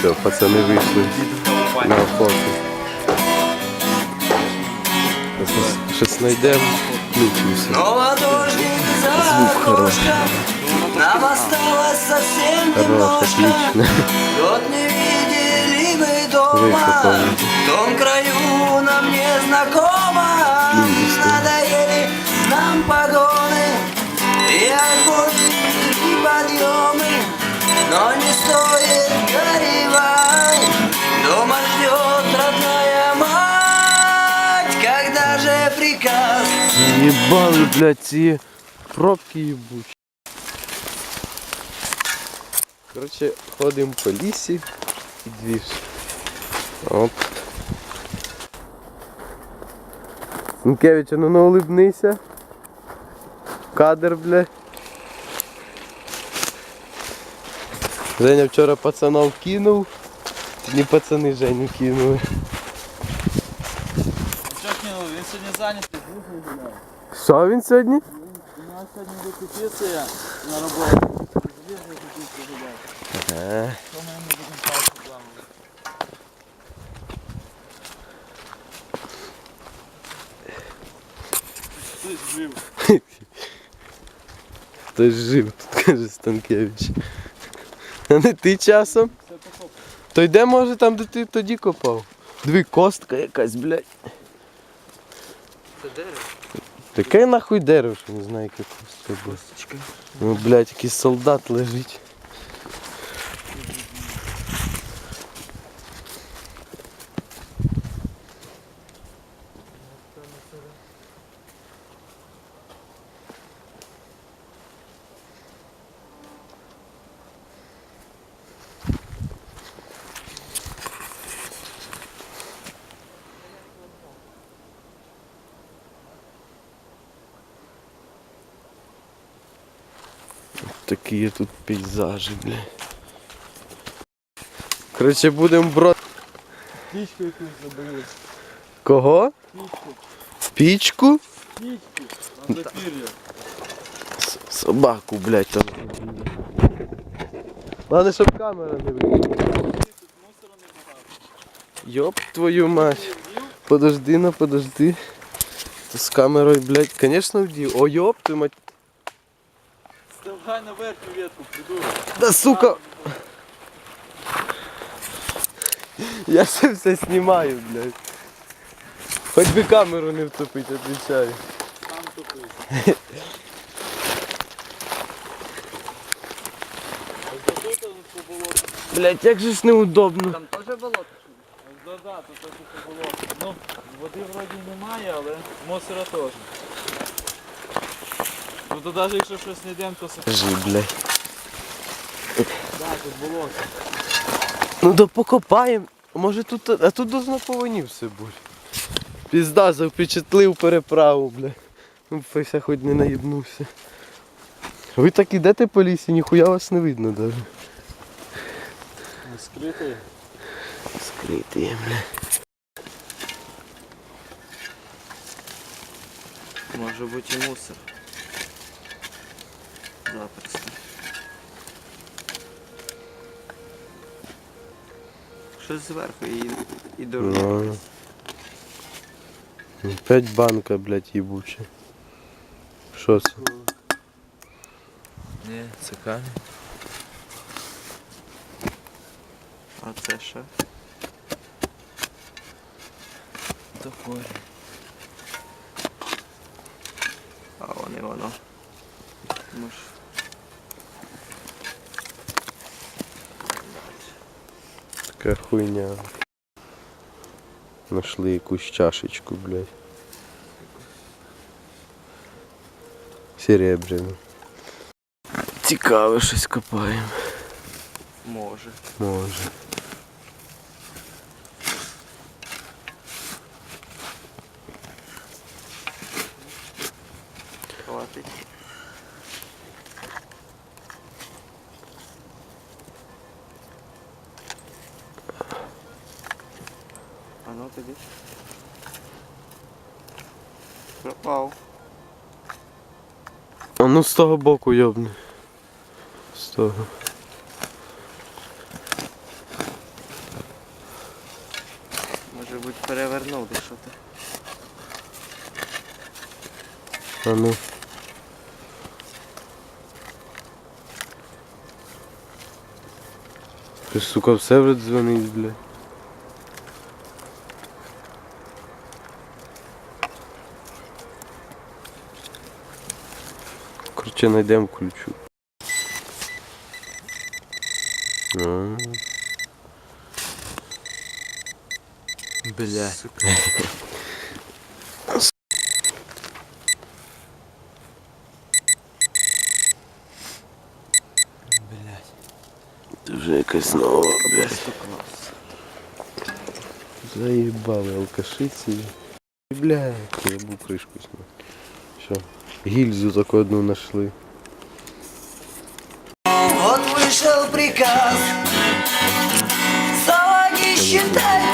Все, пацани вийшли на охоту. Щось- знайдемо, включимося. Звук хороший. Нам осталось совсем немножко отлично. Вот не видели мы дома. В том краю нам не знакомо. Надоели нам погоны И отбои, и подъемы Но не стоит горевать Дома ждет родная мать Когда же приказ Єбали, блядь, ці пробки їбучі. Коротше, ходимо по лісі і двіж. Оп. Сінкевич, ну не улибнися. Кадр, блядь. Женя вчора пацанов кинув. Сьогодні пацани Женю кинули. Що кинув? Він сьогодні зайнятий, друг не гуляє. Що він сьогодні? У нас сьогодні репетиція на роботу. Звісно, репетиція гуляє. Ага. Що ми будемо? Хтось жив. Хтось жив, тут каже Станкевич. А не ти часом? То йде, може, там, де ти тоді копав. Дві костка якась, блядь. Це дерево? Таке нахуй дерево, що не знаю, яке костка була. Ну, блядь, якийсь солдат лежить. Такі тут пейзажі, блядь. Коротше, будемо брод. Пічку якусь забили. Кого? Пічку. Пічку? Пічку. Запір'я. С- Собаку, блядь, там. Ладно, щоб камера не вийшла. Йоп твою мать. Подожди, ну подожди. Ти з камерою, блядь, конечно вдів. О, йоп ти мать. Ставай на верхню ветку, придурок. Да сука. Я ще все знімаю, блядь. Хоч би камеру не втопить, отвечаю. Там тупий. По як же ж неудобно. Там тоже болото? Да, да, тут по болоту. Ну, води вроді немає, але мусора теж. То навіть якщо щось не йдемо, то все. Жи, блядь. Да, тут болото. Ну да покопаємо. Може тут, а тут должно по все бути. Пізда, запечатлив переправу, бля. Ну, фейся хоч не наїбнувся. Ви так ідете по лісі, ніхуя вас не видно даже. Скритий. Скритий, бля. Може бути і мусор. Запросто. Щось зверху і, і Ну. П'ять банка, блядь, їбуча. Що це? Ні, це камінь. А це що? То корінь. А вон і воно. Муж. Така хуйня. Нашли якусь чашечку, блядь. Серебряну. Цікаво щось копаємо. Може. Може. тобі. Пропав. А ну з того боку йобни. З того. Може бути перевернув десь що ти. А ну. Ти, сука, все вже дзвонить, блядь. Короче, знайдемо ключу. А, Блядь. Блядь. Це вже якась нова, бля. Стукнувся. Заїбали алкаши ці. Бля, я був кришку сняв. Що? Гільзу таку одну знайшли. Вот вышел приказ Салаги считай